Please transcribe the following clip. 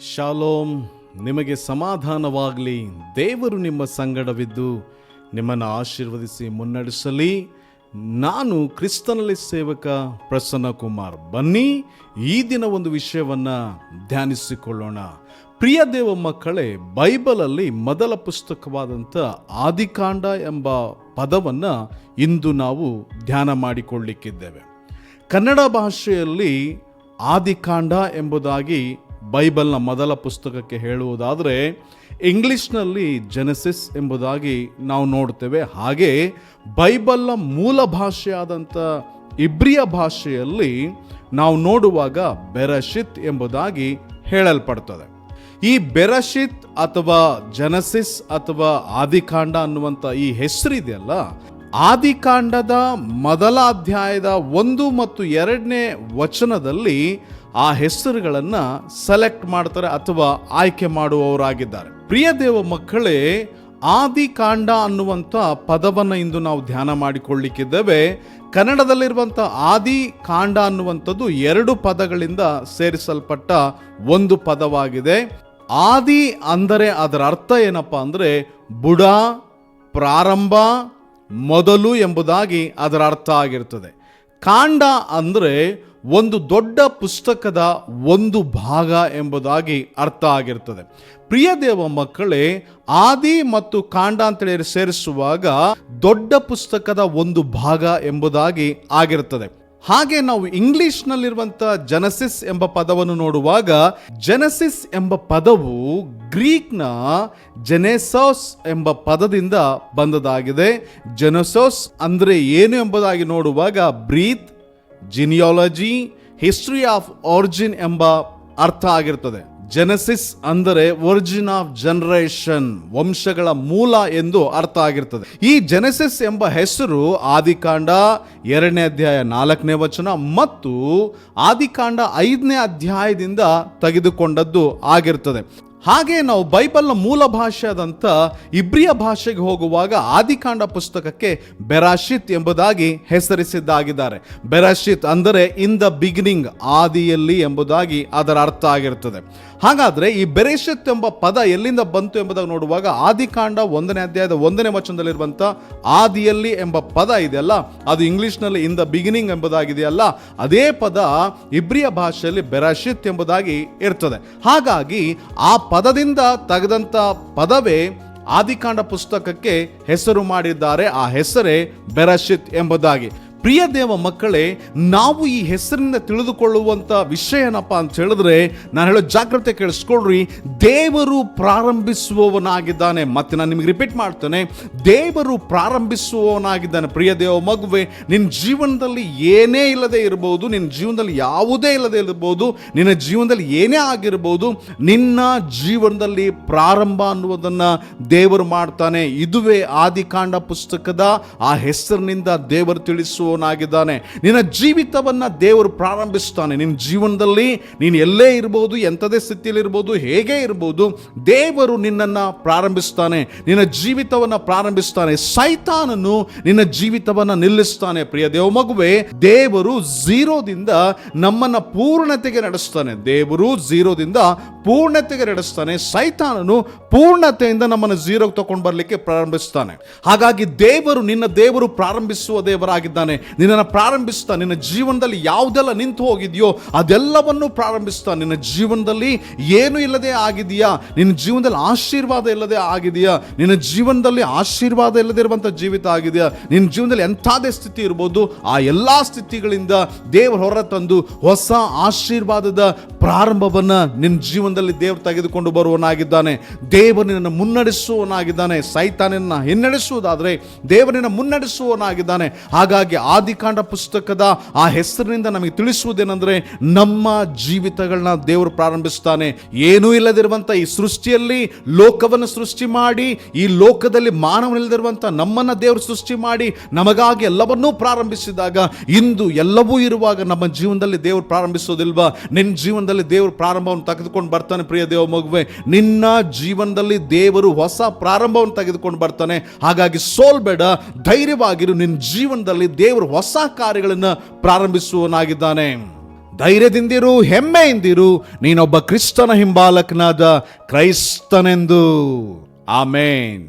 Shalom ನಿಮಗೆ ಸಮಾಧಾನವಾಗಲಿ. ದೇವರು ನಿಮ್ಮ ಸಂಗಡವಿದ್ದು, ನಿಮ್ಮನ್ನು ಆಶೀರ್ವದಿಸಿ ಮುನ್ನಡೆಸಲಿ. ನಾನು ಕ್ರಿಸ್ತನಲ್ಲಿ ಸೇವಕ ಪ್ರಸನ್ನ ಕುಮಾರ್. ಬನ್ನಿ, ಈ ದಿನ ಒಂದು ವಿಷಯವನ್ನು ಧ್ಯಾನಿಸಿಕೊಳ್ಳೋಣ. ಪ್ರಿಯ ದೇವ ಮಕ್ಕಳೇ, ಬೈಬಲಲ್ಲಿ ಮೊದಲ ಪುಸ್ತಕವಾದಂಥ ಆದಿಕಾಂಡ ಎಂಬ ಪದವನ್ನು ಇಂದು ನಾವು ಧ್ಯಾನ ಮಾಡಿಕೊಳ್ಳಿಕ್ಕಿದ್ದೇವೆ. ಕನ್ನಡ ಭಾಷೆಯಲ್ಲಿ ಆದಿಕಾಂಡ ಎಂಬುದಾಗಿ ಬೈಬಲ್ನ ಮೊದಲ ಪುಸ್ತಕಕ್ಕೆ ಹೇಳುವುದಾದರೆ ಇಂಗ್ಲಿಷ್ನಲ್ಲಿ ಜೆನೆಸಿಸ್ ಎಂಬುದಾಗಿ ನಾವು ನೋಡ್ತೇವೆ. ಹಾಗೆ ಬೈಬಲ್ನ ಮೂಲ ಭಾಷೆಯಾದಂಥ ಇಬ್ರಿಯ ಭಾಷೆಯಲ್ಲಿ ನಾವು ನೋಡುವಾಗ ಬೆರಶಿತ್ ಎಂಬುದಾಗಿ ಹೇಳಲ್ಪಡ್ತದೆ. ಈ ಬೆರಶಿತ್ ಅಥವಾ ಜನಸಿಸ್ ಅಥವಾ ಆದಿಕಾಂಡ ಅನ್ನುವಂಥ ಈ ಹೆಸರಿದೆಯಲ್ಲ, ಆದಿಕಾಂಡದ ಮೊದಲ ಅಧ್ಯಾಯದ ಒಂದು ಮತ್ತು ಎರಡನೇ ವಚನದಲ್ಲಿ ಆ ಹೆಸರುಗಳನ್ನು ಸೆಲೆಕ್ಟ್ ಮಾಡ್ತಾರೆ ಅಥವಾ ಆಯ್ಕೆ ಮಾಡುವವರಾಗಿದ್ದಾರೆ. ಪ್ರಿಯ ದೇವ ಮಕ್ಕಳೇ, ಆದಿಕಾಂಡ ಅನ್ನುವಂಥ ಪದವನ್ನು ಇಂದು ನಾವು ಧ್ಯಾನ ಮಾಡಿಕೊಳ್ಳಿಕ್ಕಿದ್ದೇವೆ. ಕನ್ನಡದಲ್ಲಿರುವಂಥ ಆದಿ ಕಾಂಡ ಅನ್ನುವಂಥದ್ದು ಎರಡು ಪದಗಳಿಂದ ಸೇರಿಸಲ್ಪಟ್ಟ ಒಂದು ಪದವಾಗಿದೆ. ಆದಿ ಅಂದರೆ ಅದರ ಅರ್ಥ ಏನಪ್ಪ ಅಂದರೆ ಬುಡ, ಪ್ರಾರಂಭ, ಮೊದಲು ಎಂಬುದಾಗಿ ಅದರ ಅರ್ಥ ಆಗಿರ್ತದೆ. ಕಾಂಡ ಅಂದರೆ ಒಂದು ದೊಡ್ಡ ಪುಸ್ತಕದ ಒಂದು ಭಾಗ ಎಂಬುದಾಗಿ ಅರ್ಥ ಆಗಿರ್ತದೆ. ಪ್ರಿಯ ದೇವ ಮಕ್ಕಳೇ, ಆದಿ ಮತ್ತು ಕಾಂಡ ಅಂತೇಳಿ ಸೇರಿಸುವಾಗ ದೊಡ್ಡ ಪುಸ್ತಕದ ಒಂದು ಭಾಗ ಎಂಬುದಾಗಿ ಆಗಿರ್ತದೆ. ಹಾಗೆ ನಾವು ಇಂಗ್ಲಿಷ್ನಲ್ಲಿರುವಂಥ ಜನಸಿಸ್ ಎಂಬ ಪದವನ್ನು ನೋಡುವಾಗ ಜನಸಿಸ್ ಎಂಬ ಪದವು ಗ್ರೀಕ್ನ ಜೆನೆಸೋಸ್ ಎಂಬ ಪದದಿಂದ ಬಂದದಾಗಿದೆ. ಜನಸೋಸ್ ಅಂದರೆ ಏನು ಎಂಬುದಾಗಿ ನೋಡುವಾಗ breathe genealogy history of origin ಎಂಬ ಅರ್ಥ ಆಗಿರ್ತದೆ. ಜೆನೆಸಿಸ್ ಅಂದರೆ ಒರಿಜಿನ್ ಆಫ್ ಜನರೇಷನ್ ವಂಶಗಳ ಮೂಲ ಎಂದು ಅರ್ಥ ಆಗಿರ್ತದೆ. ಈ ಜೆನೆಸಿಸ್ ಎಂಬ ಹೆಸರು ಆದಿಕಾಂಡ ಎರಡನೇ ಅಧ್ಯಾಯ ನಾಲ್ಕನೇ ವಚನ ಮತ್ತು ಆದಿಕಾಂಡ ಐದನೇ ಅಧ್ಯಾಯದಿಂದ ತೆಗೆದುಕೊಂಡದ್ದು ಆಗಿರ್ತದೆ. ಹಾಗೆ ನಾವು ಬೈಬಲ್ನ ಮೂಲ ಭಾಷೆಯಾದಂಥ ಇಬ್ರಿಯ ಭಾಷೆಗೆ ಹೋಗುವಾಗ ಆದಿಕಾಂಡ ಪುಸ್ತಕಕ್ಕೆ ಬೆರಾಶಿತ್ ಎಂಬುದಾಗಿ ಹೆಸರಿಸಿದ್ದಾಗಿದ್ದಾರೆ. ಬೆರಾಶಿತ್ ಅಂದರೆ ಇನ್ ದ ಬಿಗಿನಿಂಗ್ ಆದಿಯಲ್ಲಿ ಎಂಬುದಾಗಿ ಅದರ ಅರ್ಥ ಆಗಿರ್ತದೆ ಹಾಗಾದರೆ ಈ ಬೆರೇಶಿತ್ ಎಂಬ ಪದ ಎಲ್ಲಿಂದ ಬಂತು ಎಂಬುದಾಗಿ ನೋಡುವಾಗ ಆದಿಕಾಂಡ ಒಂದನೇ ಅಧ್ಯಾಯದ ಒಂದನೇ ವಚನದಲ್ಲಿರುವಂಥ ಆದಿಯಲ್ಲಿ ಎಂಬ ಪದ ಇದೆಯಲ್ಲ, ಅದು ಇಂಗ್ಲಿಷ್ನಲ್ಲಿ ಇನ್ ದ ಬಿಗಿನಿಂಗ್ ಎಂಬುದಾಗಿದೆಯಲ್ಲ, ಅದೇ ಪದ ಇಬ್ರಿಯ ಭಾಷೆಯಲ್ಲಿ ಬೆರಾಶಿತ್ ಎಂಬುದಾಗಿ ಇರ್ತದೆ. ಹಾಗಾಗಿ ಆ ಪದದಿಂದ ತೆಗೆದಂಥ ಪದವೇ ಆದಿಕಾಂಡ ಪುಸ್ತಕಕ್ಕೆ ಹೆಸರು ಮಾಡಿದ್ದಾರೆ. ಆ ಹೆಸರೇ ಬೆರಶಿತ್ ಎಂಬುದಾಗಿ. ಪ್ರಿಯ ದೇವ ಮಕ್ಕಳೇ, ನಾವು ಈ ಹೆಸರಿನಿಂದ ತಿಳಿದುಕೊಳ್ಳುವಂಥ ವಿಷಯ ಏನಪ್ಪ ಅಂತ ಹೇಳಿದ್ರೆ, ನಾನು ಹೇಳೋ ಜಾಗ್ರತೆ ಕೇಳಿಸ್ಕೊಳ್ರಿ. ದೇವರು ಪ್ರಾರಂಭಿಸುವವನಾಗಿದ್ದಾನೆ. ಮತ್ತೆ ನಾನು ನಿಮಗೆ ರಿಪೀಟ್ ಮಾಡ್ತೇನೆ. ದೇವರು ಪ್ರಾರಂಭಿಸುವವನಾಗಿದ್ದಾನೆ. ಪ್ರಿಯ ದೇವ ಮಗುವೆ ನಿನ್ನ ಜೀವನದಲ್ಲಿ ಏನೇ ಇಲ್ಲದೆ ಇರಬಹುದು ನಿನ್ನ ಜೀವನದಲ್ಲಿ ಯಾವುದೇ ಇಲ್ಲದೆ ಇರಬಹುದು ನಿನ್ನ ಜೀವನದಲ್ಲಿ ಏನೇ ಆಗಿರಬಹುದು ನಿನ್ನ ಜೀವನದಲ್ಲಿ ಪ್ರಾರಂಭ ಅನ್ನುವುದನ್ನು ದೇವರು ಮಾಡ್ತಾನೆ. ಇದುವೇ ಆದಿಕಾಂಡ ಪುಸ್ತಕದ ಆ ಹೆಸರಿನಿಂದ ದೇವರು ತಿಳಿಸುವವನಾಗಿದ್ದಾನೆ ನಿನ್ನ ಜೀವಿತವನ್ನ ದೇವರು ಪ್ರಾರಂಭಿಸ್ತಾನೆ. ನಿನ್ನ ಜೀವನದಲ್ಲಿ ನೀನು ಎಲ್ಲೇ ಇರ್ಬೋದು, ಎಂಥದೇ ಸ್ಥಿತಿಯಲ್ಲಿ ಇರ್ಬೋದು ಹೇಗೆ ಇರ್ಬೋದು, ದೇವರು ನಿನ್ನನ್ನು ಪ್ರಾರಂಭಿಸ್ತಾನೆ. ನಿನ್ನ ಜೀವಿತವನ್ನು ಪ್ರಾರಂಭಿಸ್ತಾನೆ. ಸೈತಾನನು ನಿನ್ನ ಜೀವಿತವನ್ನು ನಿಲ್ಲಿಸ್ತಾನೆ. ಪ್ರಿಯ ದೇವ ಮಗುವೆ, ದೇವರು ಝೀರೋದಿಂದ ನಮ್ಮನ್ನ ಪೂರ್ಣತೆಗೆ ನಡೆಸ್ತಾನೆ. ದೇವರು ಝೀರೋದಿಂದ ಪೂರ್ಣತೆಗೆ ನಡೆಸ್ತಾನೆ. ಸೈತಾನನು ಪೂರ್ಣತೆಯಿಂದ ನಮ್ಮನ್ನು ಝೀರೋಗೆ ತಗೊಂಡು ಬರಲಿಕ್ಕೆ ಪ್ರಾರಂಭಿಸ್ತಾನೆ. ಹಾಗಾಗಿ ದೇವರು ನಿನ್ನ ದೇವರು ಪ್ರಾರಂಭಿಸುವ ದೇವರಾಗಿದ್ದಾನೆ. ನಿನ್ನನ್ನು ಪ್ರಾರಂಭಿಸ್ತಾ ನಿನ್ನ ಜೀವನದಲ್ಲಿ ಯಾವುದೆಲ್ಲ ನಿಂತು ಹೋಗಿದೆಯೋ ಅದೆಲ್ಲವನ್ನು ಪ್ರಾರಂಭಿಸ್ತಾ ನಿನ್ನ ಜೀವನದಲ್ಲಿ ಏನು ಇಲ್ಲದೆ ಆಗಿದೆಯಾ ನಿನ್ನ ಜೀವನದಲ್ಲಿ ಆಶೀರ್ವಾದ ಇಲ್ಲದೆ ಆಗಿದೆಯಾ ನಿನ್ನ ಜೀವನದಲ್ಲಿ ಆಶೀರ್ವಾದ ಇಲ್ಲದೆ ಇರುವಂಥ ಜೀವಿತ ಆಗಿದೆಯಾ ನಿನ್ನ ಜೀವನದಲ್ಲಿ ಎಂಥದೇ ಸ್ಥಿತಿ ಇರ್ಬೋದು, ಆ ಎಲ್ಲ ಸ್ಥಿತಿಗಳಿಂದ ದೇವರು ಹೊರ ತಂದು ಹೊಸ ಆಶೀರ್ವಾದದ ಪ್ರಾರಂಭವನ್ನು ನಿನ್ನ ಜೀವನದಲ್ಲಿ ದೇವರು ತೆಗೆದುಕೊಂಡು ಬರುವನಾಗಿದ್ದಾನೆ ದೇವರು ನಿನ್ನನ್ನು ಮುನ್ನಡೆಸುವವನಾಗಿದ್ದಾನೆ. ಸೈತಾನನ್ನು ಹಿನ್ನಡೆಸುವುದಾದರೆ ದೇವರನ್ನು ಮುನ್ನಡೆಸುವವನಾಗಿದ್ದಾನೆ. ಹಾಗಾಗಿ ಆದಿಕಾಂಡ ಪುಸ್ತಕದ ಆ ಹೆಸರಿನಿಂದ ನಮಗೆ ತಿಳಿಸುವುದೇನೆಂದರೆ ನಮ್ಮ ಜೀವಿತಗಳನ್ನ ದೇವರು ಪ್ರಾರಂಭಿಸ್ತಾನೆ. ಏನೂ ಇಲ್ಲದಿರುವಂಥ ಈ ಸೃಷ್ಟಿಯಲ್ಲಿ ಲೋಕವನ್ನು ಸೃಷ್ಟಿ ಮಾಡಿ, ಈ ಲೋಕದಲ್ಲಿ ಮಾನವನಿಲ್ಲದಿರುವಂಥ ನಮ್ಮನ್ನು ದೇವರು ಸೃಷ್ಟಿ ಮಾಡಿ, ನಮಗಾಗಿ ಎಲ್ಲವನ್ನೂ ಪ್ರಾರಂಭಿಸಿದಾಗ ಇಂದು ಎಲ್ಲವೂ ಇರುವಾಗ ನಮ್ಮ ಜೀವನದಲ್ಲಿ ದೇವರು ಪ್ರಾರಂಭಿಸೋದಿಲ್ವಾ? ನಿನ್ನ ಜೀವನದಲ್ಲಿ ದೇವರು ಪ್ರಾರಂಭವನ್ನು ತೆಗೆದುಕೊಂಡು ಬರ್ತಾನೆ ಪ್ರಿಯ ದೇವ ಮಗುವೆ. ನಿನ್ನ ಜೀವನದಲ್ಲಿ ದೇವರು ಹೊಸ ಪ್ರಾರಂಭವನ್ನು ತೆಗೆದುಕೊಂಡು ಬರ್ತಾನೆ. ಹಾಗಾಗಿ ಸೋಲ್ಬೇಡ, ಧೈರ್ಯವಾಗಿರು ನಿನ್ನ ಜೀವನದಲ್ಲಿ ದೇವರು ಹೊಸ ಕಾರ್ಯಗಳನ್ನು ಪ್ರಾರಂಭಿಸುವನಾಗಿದ್ದಾನೆ ಧೈರ್ಯದಿಂದಿರು ಹೆಮ್ಮೆಯಿಂದಿರು ನೀನೊಬ್ಬ ಕ್ರಿಸ್ತನ ಹಿಂಬಾಲಕನಾದ ಕ್ರೈಸ್ತನೆಂದು. ಆಮೇನ್.